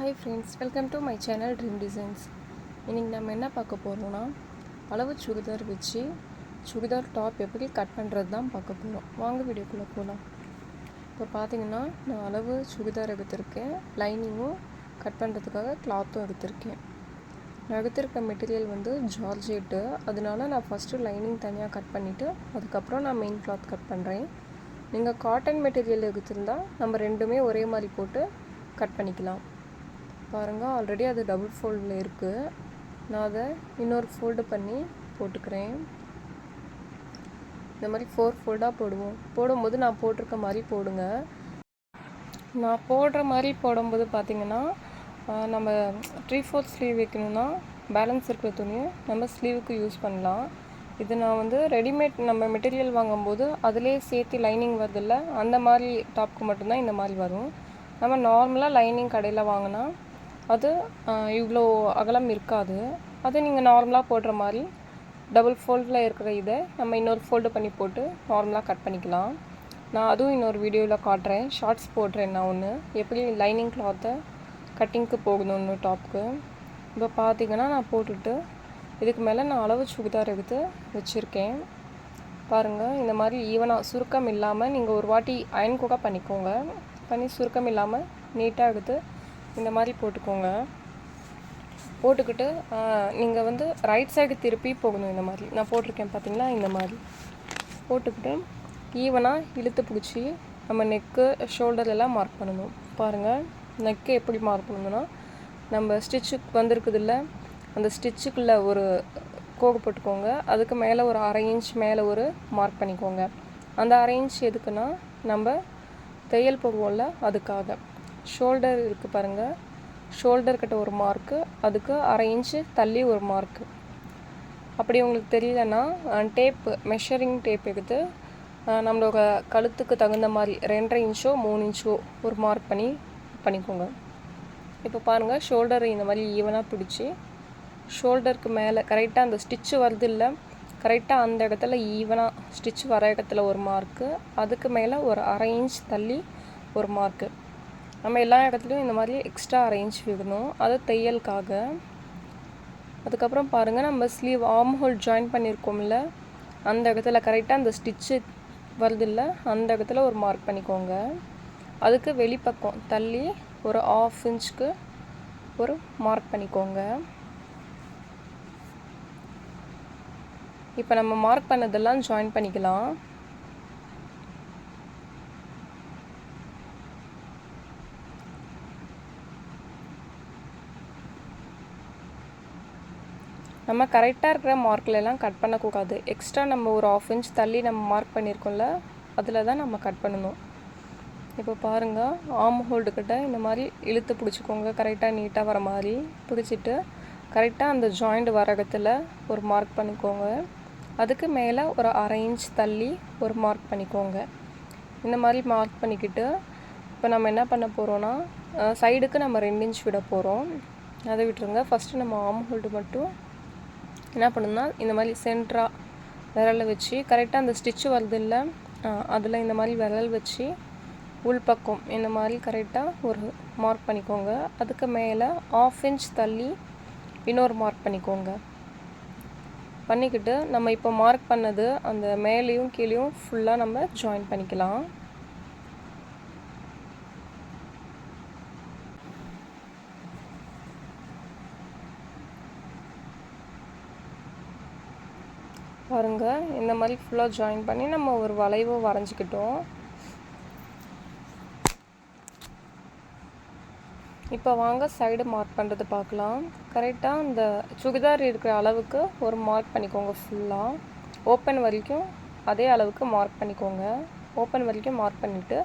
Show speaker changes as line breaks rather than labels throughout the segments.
Hi friends welcome to my channel dream designs இன்றைக்கி நம்ம என்ன பார்க்க போகிறோம்னா அளவு சுடிதார் வச்சு சுடிதார் டாப் எப்படி கட் பண்ணுறது தான் பார்க்க போகிறோம் வாங்க வீடியோக்குள்ளே போகலாம் இப்போ பார்த்தீங்கன்னா நான் அளவு சுடிதார் எடுத்திருக்கேன். லைனிங்கும் கட் பண்ணுறதுக்காக கிளாத்தும் எடுத்திருக்கேன். நான் எடுத்திருக்க மெட்டீரியல் வந்து ஜார்ஜெட்டு. அதனால நான் ஃபஸ்ட்டு லைனிங் தனியாக கட் பண்ணிவிட்டு அதுக்கப்புறம் நான் மெயின் கிளாத் கட் பண்ணுறேன் நீங்கள் காட்டன் மெட்டீரியல் எடுத்திருந்தால் நம்ம ரெண்டுமே ஒரே மாதிரி போட்டு கட் பண்ணிக்கலாம். பாருங்கள் ஆல்ரெடி அது டபுள் ஃபோல்டில் இருக்குது நான் அதை இன்னொரு ஃபோல்டு பண்ணி போட்டுக்கிறேன். இந்த மாதிரி ஃபோர் ஃபோல்டாக போடுவோம். போடும்போது நான் போட்டிருக்க மாதிரி போடுங்க. நான் போடுற மாதிரி போடும்போது பார்த்தீங்கன்னா நம்ம த்ரீ ஃபோர்த் ஸ்லீவ் வைக்கணும்னா பேலன்ஸ் இருக்கிற துணியை நம்ம ஸ்லீவுக்கு யூஸ் பண்ணலாம். இது நான் வந்து ரெடிமேட் நம்ம மெட்டீரியல் வாங்கும்போது அதிலே சேர்த்து லைனிங் வரதில்லை அந்த மாதிரி டாப்க்கு மட்டும்தான் இந்த மாதிரி வரும். நம்ம நார்மலாக லைனிங் கடையில் வாங்கினா அது இவ்வளோ அகலம் இருக்காது. அது நீங்கள் நார்மலாக போடுற மாதிரி டபுள் ஃபோல்டில் இருக்கிற இதை நம்ம இன்னொரு ஃபோல்டு பண்ணி போட்டு நார்மலாக கட் பண்ணிக்கலாம். நான் அதுவும் இன்னொரு வீடியோவில் காட்டுறேன். ஷார்ட்ஸ் போடுறேன் நான் ஒன்று எப்படி லைனிங் கிளாத்தை கட்டிங்க்கு போகணும் ஒன்று டாப்க்கு இப்போ பார்த்தீங்கன்னா நான் போட்டுட்டு இதுக்கு மேலே நான் அளவு சுடிதார் எடுத்து வச்சுருக்கேன். பாருங்கள் இந்த மாதிரி ஈவனாக சுருக்கம் இல்லாமல் நீங்கள் ஒரு வாட்டி அயன் கூட பண்ணிக்கோங்க. பண்ணி சுருக்கம் இல்லாமல் நீட்டாக எடுத்து இந்த மாதிரி போட்டுக்கோங்க. போட்டுக்கிட்டு நீங்கள் வந்து ரைட் சைடு திருப்பி போகணும் இந்த மாதிரி. நான் போட்டிருக்கேன் பார்த்தீங்களா இந்த மாதிரி. போட்டுக்கிட்டு ஈவனாக இழுத்து பிடிச்சி நம்ம நெக்கு ஷோல்டர் எல்லாம் மார்க் பண்ணணும். பாருங்கள் நெக்கு எப்படி மார்க் பண்ணணும்னா நம்ம ஸ்டிச்சுக்கு வந்திருக்குதுல்ல அந்த ஸ்டிச்சுக்குள்ளே ஒரு கோகு போட்டுக்கோங்க. அதுக்கு மேலே ஒரு அரை இன்ச் மேலே ஒரு மார்க் பண்ணிக்கோங்க. அந்த அரை இன்ச் எதுக்குன்னா நம்ம தையல் போடுவோம்ல அதுக்காக. ஷோல்டர் இருக்குது பாருங்கள் ஷோல்டர் கிட்ட ஒரு மார்க்கு அதுக்கு அரை இன்ச்சு தள்ளி ஒரு மார்க்கு அப்படி உங்களுக்கு தெரியலன்னா டேப்பு மெஷரிங் டேப் எடுத்து நம்மளோட கழுத்துக்கு தகுந்த மாதிரி ரெண்டரை இன்ச்சோ மூணு இன்ச்சோ ஒரு மார்க் பண்ணி பண்ணிக்கோங்க. இப்போ பாருங்கள் ஷோல்டர் இந்த மாதிரி ஈவனாக பிடிச்சி ஷோல்டருக்கு மேலே கரெக்டாக அந்த ஸ்டிச்சு வருது இல்லை கரெக்டாக அந்த இடத்துல ஈவனாக ஸ்டிச் வர இடத்துல ஒரு மார்க்கு அதுக்கு மேலே ஒரு அரை இன்ச் தள்ளி ஒரு மார்க்கு நம்ம எல்லா இடத்துலையும் இந்த மாதிரி எக்ஸ்ட்ரா அரேஞ்ச் விடணும். அது தையலுக்காக. அதுக்கப்புறம் பாருங்கள் நம்ம ஸ்லீவ் ஆர்ம் ஹோல் ஜாயின் பண்ணியிருக்கோம்ல அந்த இடத்துல கரெக்டாக அந்த ஸ்டிச்சு வருதுல்ல அந்த இடத்துல ஒரு மார்க் பண்ணிக்கோங்க. அதுக்கு வெளிப்பக்கம் தள்ளி ஒரு ஆஃப் இன்ச்சுக்கு ஒரு மார்க் பண்ணிக்கோங்க. இப்போ நம்ம மார்க் பண்ணதெல்லாம் ஜாயின் பண்ணிக்கலாம். நம்ம கரெக்டாக இருக்கிற மார்க்ல கட் பண்ணக்கூடாது. எக்ஸ்ட்ரா நம்ம ஒரு ஆஃப் இன்ச் தள்ளி நம்ம மார்க் பண்ணியிருக்கோம்ல அதில் தான் நம்ம கட் பண்ணணும். இப்போ பாருங்கள் ஆம் ஹோல்டு கிட்ட இந்த மாதிரி இழுத்து பிடிச்சிக்கோங்க. கரெக்டாக நீட்டாக வர மாதிரி பிடிச்சிட்டு கரெக்டாக அந்த ஜாயிண்ட் வர இடத்துல ஒரு மார்க் பண்ணிக்கோங்க. அதுக்கு மேலே ஒரு அரை இன்ச் தள்ளி ஒரு மார்க் பண்ணிக்கோங்க. இந்த மாதிரி மார்க் பண்ணிக்கிட்டு இப்போ நம்ம என்ன பண்ண போகிறோன்னா சைடுக்கு நம்ம ரெண்டு இன்ச் விட போகிறோம் அதை விட்டுருங்க. ஃபஸ்ட்டு நம்ம ஆம் ஹோல்டு மட்டும் என்ன பண்ணுன்னா இந்த மாதிரி சென்ட்ராக விரலை வச்சு கரெக்டாக அந்த ஸ்டிச்சு வருது இல்லை அதில் இந்த மாதிரி விரல் வச்சு உள்பக்கம் இந்த மாதிரி கரெக்டாக ஒரு மார்க் பண்ணிக்கோங்க. அதுக்கு மேலே ஆஃப் இன்ச் தள்ளி இன்னொரு மார்க் பண்ணிக்கோங்க. பண்ணிக்கிட்டு நம்ம இப்போ மார்க் பண்ணது அந்த மேலேயும் கீழேயும் ஃபுல்லாக நம்ம ஜாயின் பண்ணிக்கலாம். பாருங்கள் இந்த மாதிரி ஃபுல்லாக ஜாயின் பண்ணி நம்ம ஒரு வளைவை வரைஞ்சிக்கிட்டோம். இப்போ வாங்க சைடு மார்க் பண்ணுறது பார்க்கலாம். கரெக்டாக இந்த சுடிதார் இருக்கிற அளவுக்கு ஒரு மார்க் பண்ணிக்கோங்க ஃபுல்லாக ஓப்பன் வரைக்கும் அதே அளவுக்கு மார்க் பண்ணிக்கோங்க. ஓப்பன் வரைக்கும் மார்க் பண்ணிவிட்டு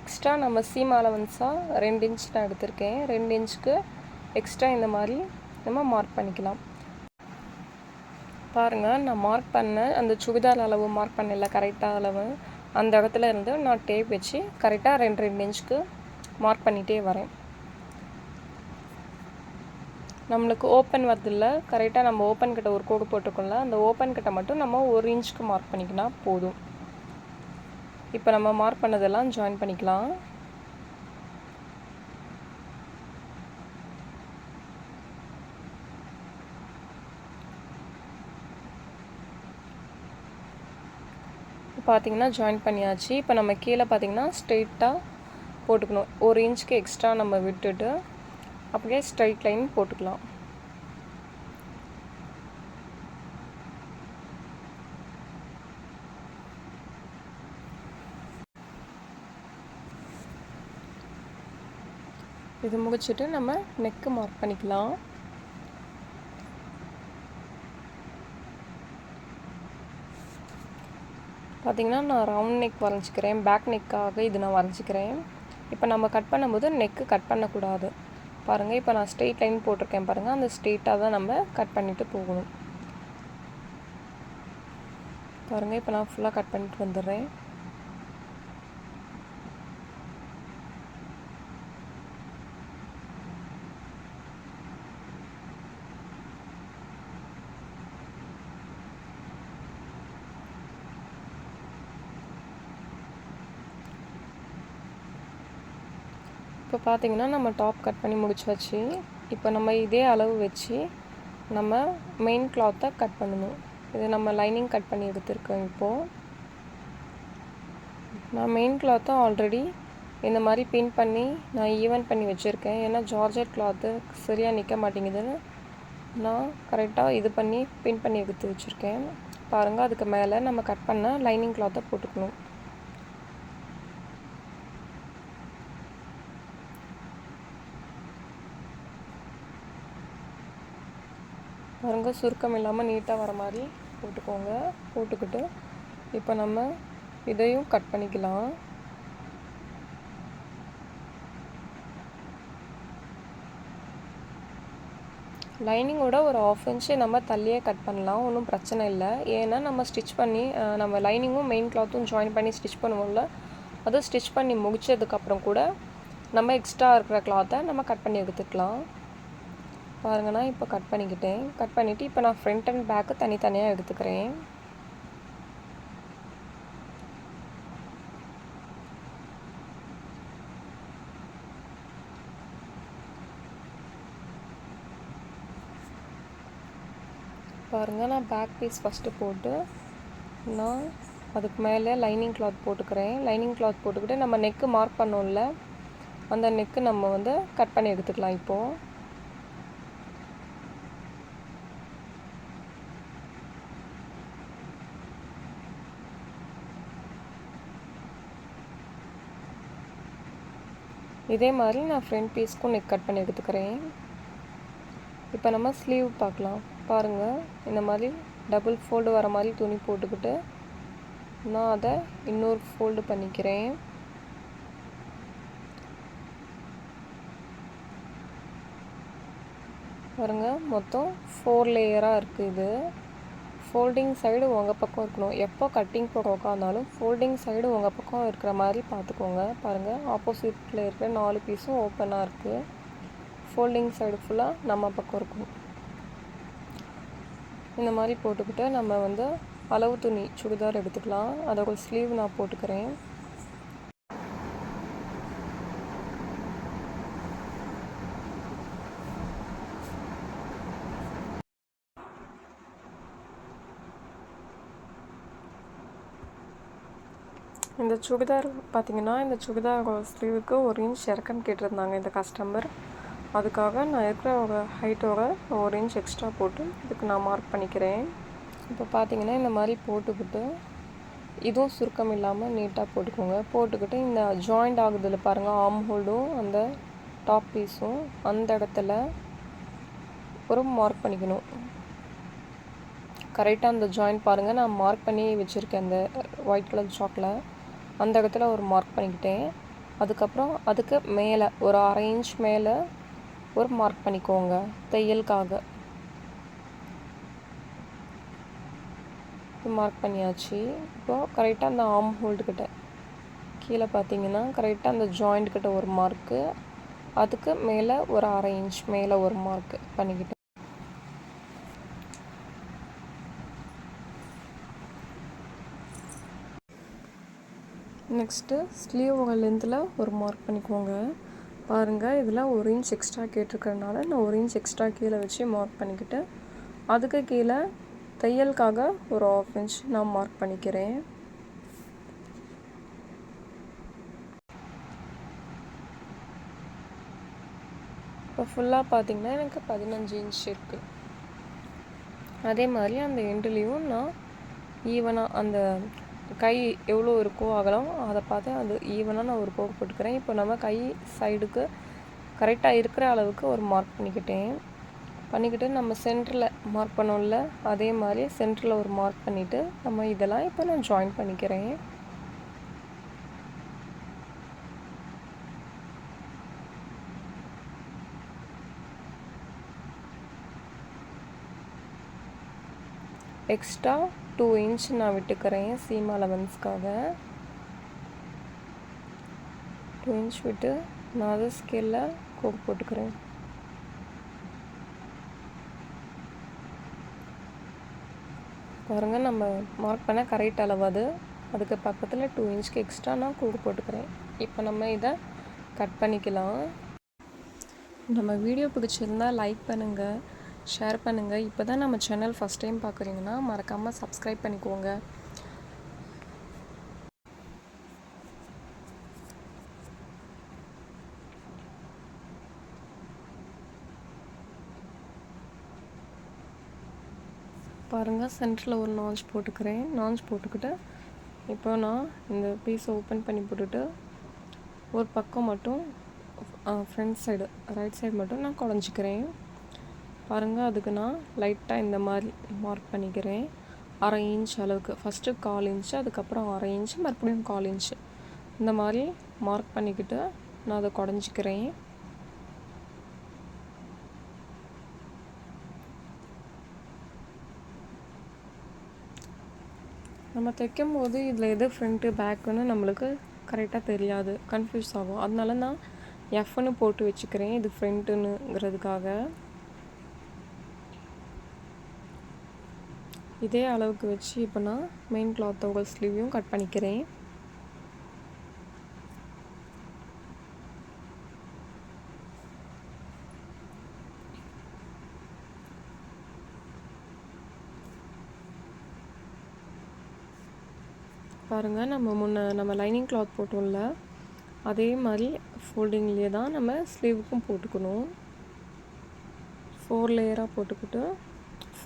எக்ஸ்ட்ரா நம்ம சீம் அலவன்ஸாக ரெண்டு இன்ச் நான் எடுத்திருக்கேன். ரெண்டு இன்ச்சுக்கு எக்ஸ்ட்ரா இந்த மாதிரி நம்ம மார்க் பண்ணிக்கலாம். பாருங்கள் நான் மார்க் பண்ண அந்த சுடிதார் அளவு மார்க் பண்ணல கரெக்டாக அளவு. அந்த இடத்துல இருந்து நான் டேப் வச்சு கரெக்டாக ரெண்டு ரெண்டு இன்ச்சுக்கு மார்க் பண்ணிகிட்டே வரேன். நம்மளுக்கு ஓப்பன் வரதில்ல கரெக்டாக நம்ம ஓப்பன் கிட்ட ஒரு கோடு போட்டிருக்கோம்ல அந்த ஓப்பன் கிட்ட மட்டும் நம்ம ஒரு இன்ச்சுக்கு மார்க் பண்ணிக்கினா போதும். இப்போ நம்ம மார்க் பண்ணதெல்லாம் ஜாயின் பண்ணிக்கலாம். பார்த்தீங்கன்னா ஜாயின் பண்ணியாச்சு. இப்போ நம்ம கீழே பார்த்தீங்கன்னா ஸ்ட்ரெயிட்டாக போட்டுக்கணும். ஒரு இன்ச்சுக்கு எக்ஸ்ட்ரா நம்ம விட்டுட்டு அப்படியே ஸ்ட்ரைட் லைன் போட்டுக்கலாம். இது முடிச்சுட்டு நம்ம நெக்கு மார்க் பண்ணிக்கலாம். பார்த்திங்கன்னா நான் ரவுண்ட் நெக் வரைஞ்சிக்கிறேன். பேக் நெக்காக இது நான் வரைஞ்சிக்கிறேன். இப்போ நம்ம கட் பண்ணும்போது நெக்கு கட் பண்ணக்கூடாது. பாருங்கள் இப்போ நான் ஸ்ட்ரெயிட் லைன் போட்டிருக்கேன் பாருங்கள் அந்த ஸ்ட்ரெயிட்டாக தான் நம்ம கட் பண்ணிவிட்டு போகணும். பாருங்கள் இப்போ நான் ஃபுல்லாக கட் பண்ணிட்டு வந்துடுறேன். இப்போ பார்த்திங்கன்னா நம்ம டாப் கட் பண்ணி முடிச்சாச்சு இப்போ நம்ம இதே அளவு வச்சு நம்ம மெயின் கிளாத்தை கட் பண்ணணும். இது நம்ம லைனிங் கட் பண்ணி எடுத்திருக்கோம் இப்போது நான் மெயின் கிளாத்தை ஆல்ரெடி இந்த மாதிரி பின் பண்ணி நான் ஈவன் பண்ணி வச்சுருக்கேன். ஏன்னா ஜார்ஜெட் கிளாத்து சரியாக நிற்க மாட்டேங்குதுன்னு நான் கரெக்டாக இது பண்ணி பின் பண்ணி எடுத்து வச்சுருக்கேன். பாருங்கள் அதுக்கு மேலே நம்ம கட் பண்ண லைனிங் கிளாத்தை போட்டுக்கணும். ரொம்ப சுருக்கம் இல்லாமல் நீட்டாக வர மாதிரி போட்டுக்கோங்க. போட்டுக்கிட்டு இப்போ நம்ம இதையும் கட் பண்ணிக்கலாம். லைனிங்கோட ஒரு ஆஃப் இன்ச்சு நம்ம தள்ளியே கட் பண்ணலாம். ஒன்றும் பிரச்சனை இல்லை. ஏன்னா நம்ம ஸ்டிச் பண்ணி நம்ம லைனிங்கும் மெயின் கிளாத்தும் ஜாயின் பண்ணி ஸ்டிச் பண்ணுவோம்ல அது ஸ்டிச் பண்ணி முடித்ததுக்கப்புறம் கூட நம்ம எக்ஸ்ட்ரா இருக்கிற கிளாத்தை நம்ம கட் பண்ணி எடுத்துக்கலாம். பாருங்க நான் இப்போ கட் பண்ணிக்கிட்டேன். கட் பண்ணிவிட்டு இப்போ நான் ஃப்ரண்ட் அண்ட் பேக்கு தனித்தனியாக எடுத்துக்கிறேன். பாருங்கள் நான் பேக் பீஸ் ஃபஸ்ட்டு போட்டு நான் அதுக்கு மேலே லைனிங் கிளாத் போட்டுக்கிறேன். லைனிங் கிளாத் போட்டுக்கிட்டு நம்ம நெக்கு மார்க் பண்ணோம்ல அந்த நெக்கு நம்ம வந்து கட் பண்ணி எடுத்துக்கலாம் இப்போது இதே மாதிரி நான் ஃப்ரண்ட் பீஸ்க்கும் நெக் கட் பண்ணி எடுத்துக்கிறேன். இப்போ நம்ம ஸ்லீவ் பார்க்கலாம். பாருங்கள் இந்த மாதிரி டபுள் ஃபோல்டு வர மாதிரி துணி போட்டுக்கிட்டு நான் அதை இன்னொரு ஃபோல்டு பண்ணிக்கிறேன். பாருங்கள் மொத்தம் ஃபோர் லேயராக இருக்குது இது. ஃபோல்டிங் சைடு உங்கள் பக்கம் இருக்கணும். எப்போ கட்டிங் போட உட்காந்தாலும் ஃபோல்டிங் சைடு உங்கள் பக்கம் இருக்கிற மாதிரி பார்த்துக்கோங்க. பாருங்கள் ஆப்போசிட்டில் இருக்கிற நாலு பீஸும் ஓப்பனாக இருக்குது ஃபோல்டிங் சைடு ஃபுல்லாக நம்ம பக்கம் இருக்கும் இந்த மாதிரி போட்டுக்கிட்டு நம்ம வந்து அளவு துணி சுடிதார் எடுத்துக்கலாம். அதோட ஸ்லீவ் நான் போட்டுக்கிறேன் இந்த சுடிதார் பார்த்தீங்கன்னா இந்த சுடிதார் ஸ்லீவுக்கு ஒரு இன்ச் இறக்கம் கேட்டிருந்தாங்க இந்த கஸ்டமர் அதுக்காக நான் இருக்கிற ஒரு ஹைட்டோட ஒரு இன்ச் எக்ஸ்ட்ரா போட்டு இதுக்கு நான் மார்க் பண்ணிக்கிறேன். இப்போ பார்த்தீங்கன்னா இந்த மாதிரி போட்டுக்கிட்டு இதுவும் சுருக்கம் இல்லாமல் நீட்டாக போட்டுக்கோங்க. போட்டுக்கிட்டு இந்த ஜாயிண்ட் ஆகுதில் பாருங்கள் ஆம் ஹோல்டும் அந்த டாப் பீஸும் அந்த இடத்துல ஒரு மார்க் பண்ணிக்கணும். கரெக்டாக அந்த ஜாயிண்ட் பாருங்கள் நான் மார்க் பண்ணி வச்சுருக்கேன் அந்த ஒயிட் கலர் சாக்கில் அந்த இடத்துல ஒரு மார்க் பண்ணிக்கிட்டேன். அதுக்கப்புறம் அதுக்கு மேலே ஒரு அரை இன்ச் மேலே ஒரு மார்க் பண்ணிக்கோங்க தையலுக்காக. மார்க் பண்ணியாச்சு. இப்போது கரெக்டாக அந்த ஆம் ஹோல்டுக்கிட்ட கீழே பார்த்தீங்கன்னா கரெக்டாக அந்த ஜாயிண்ட் கிட்ட ஒரு மார்க்கு அதுக்கு மேலே ஒரு அரை இன்ச் மேலே ஒரு மார்க் பண்ணிக்கிட்டேன். நெக்ஸ்ட்டு ஸ்லீவ் லென்த்தில் ஒரு மார்க் பண்ணிக்கோங்க. பாருங்கள் இதில் ஒரு இன்ச் எக்ஸ்ட்ரா கேட்டிருக்கறனால நான் ஒரு இன்ச் எக்ஸ்ட்ரா கீழே வச்சு மார்க் பண்ணிக்கிட்டு அதுக்கு கீழே தையலுக்காக ஒரு ஆஃப் இன்ச் நான் மார்க் பண்ணிக்கிறேன். இப்போ ஃபுல்லாக பார்த்திங்கன்னா எனக்கு பதினஞ்சு இன்ச் இருக்குது அதே மாதிரி அந்த எண்டுலேயும் நான் ஈவனாக அந்த கை எவ்வளோ இருக்கோ அகலம் அதை பார்த்து அது ஈவனாக நான் ஒரு போக்கு போட்டுக்கிறேன். இப்போ நம்ம கை சைடுக்கு கரெக்டாக இருக்கிற அளவுக்கு ஒரு மார்க் பண்ணிக்கிட்டேன். பண்ணிக்கிட்டு நம்ம சென்டரில் மார்க் பண்ணோம்ல அதே மாதிரி சென்டரில் ஒரு மார்க் பண்ணிவிட்டு நம்ம இதெல்லாம் இப்போ நான் ஜாயின் பண்ணிக்கிறேன். எக்ஸ்ட்ரா டூ இன்ச் நான் விட்டுக்கிறேன் சீம் அலவன்ஸ்க்காக டூ இன்ச் விட்டு நான் அதை ஸ்கேலில் கோக் போட்டுக்கிறேன். பாருங்கள் நம்ம மார்க் பண்ண கரெக்ட் அளவு அது. அதுக்கு பக்கத்தில் டூ இன்ச்க்கு எக்ஸ்ட்ரா நான் கூடு போட்டுக்கிறேன். இப்போ நம்ம இதை கட் பண்ணிக்கலாம். நம்ம வீடியோ பிடிச்சிருந்தா லைக் பண்ணுங்கள் ஷேர் பண்ணுங்கள் இப்போ தான் நம்ம சேனல் ஃபஸ்ட் டைம் பார்க்குறீங்கன்னா மறக்காமல் சப்ஸ்கிரைப் பண்ணிக்கோங்க. பாருங்கள் சென்டரில் ஒரு நாஞ்ச் போட்டுக்கிறேன். நாஞ்ச் போட்டுக்கிட்டு இப்போ நான் இந்த பீஸை ஓப்பன் பண்ணி போட்டுட்டு ஒரு பக்கம் மட்டும் ஃப்ரண்ட் சைடு ரைட் சைடு மட்டும் நான் குழஞ்சிக்கிறேன். பாருங்கள் அதுக்கு நான் லைட்டாக இந்த மாதிரி மார்க் பண்ணிக்கிறேன். அரை இன்ச் அளவுக்கு. ஃபஸ்ட்டு கால் இன்ச்சு அதுக்கப்புறம் அரை இன்ச்சு மறுபடியும் கால் இன்ச்சு இந்த மாதிரி மார்க் பண்ணிக்கிட்டு நான் அதை குடஞ்சிக்கிறேன். நம்ம தைக்கும் போது இதில் எது ஃப்ரண்ட்டு பேக்குன்னு நம்மளுக்கு கரெக்டாக தெரியாது. கன்ஃபியூஸ் ஆகும். அதனால நான் எஃப்னு போட்டு வச்சுக்கிறேன். இது ஃப்ரண்ட்டுன்னுங்கிறதுக்காக இதே அளவுக்கு வச்சு இப்போ நான் மெயின் உங்கள் ஸ்லீவையும் கட் பண்ணிக்கிறேன். பாருங்கள் நம்ம முன்ன நம்ம லைனிங் கிளாத் போட்டோம்ல அதே மாதிரி ஃபோல்டிங்லேயே தான் நம்ம ஸ்லீவுக்கும் போட்டுக்கணும். ஃபோர் லேயராக போட்டுக்கிட்டு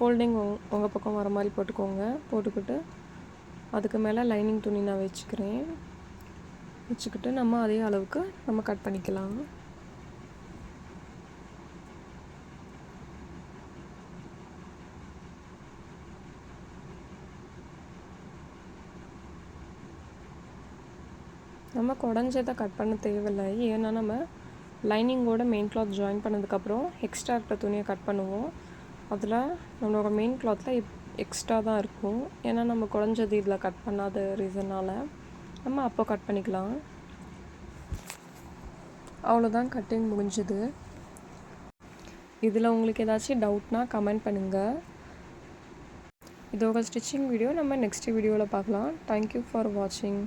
ஃபோல்டிங் உங்கள் பக்கம் வர மாதிரி போட்டுக்கோங்க. போட்டுக்கிட்டு அதுக்கு மேலே லைனிங் துணி நான் வச்சுக்கிறேன். வச்சுக்கிட்டு நம்ம அதே அளவுக்கு நம்ம கட் பண்ணிக்கலாம். நம்ம குடஞ்சதை கட் பண்ண தேவையில்லை. ஏன்னா நம்ம லைனிங்கோட மெயின் கிளாத் ஜாயின் பண்ணதுக்கப்புறம் எக்ஸ்ட்ரா இருக்கிற துணியை கட் பண்ணுவோம். அதில் நம்மளோட மெயின் கிளாத்தில் எக்ஸ்ட்ரா தான் இருக்கும். ஏன்னா நம்ம குறைஞ்சது இதில் கட் பண்ணாத ரீசனால் நம்ம அப்போ கட் பண்ணிக்கலாம். அவ்வளோதான் கட்டிங் முடிஞ்சுது. இதில் உங்களுக்கு ஏதாச்சும் டவுட்னா கமெண்ட் பண்ணுங்கள் இதோட ஸ்டிச்சிங் வீடியோ நம்ம நெக்ஸ்ட் வீடியோவில் பார்க்கலாம். தேங்க்யூ ஃபார் வாட்சிங்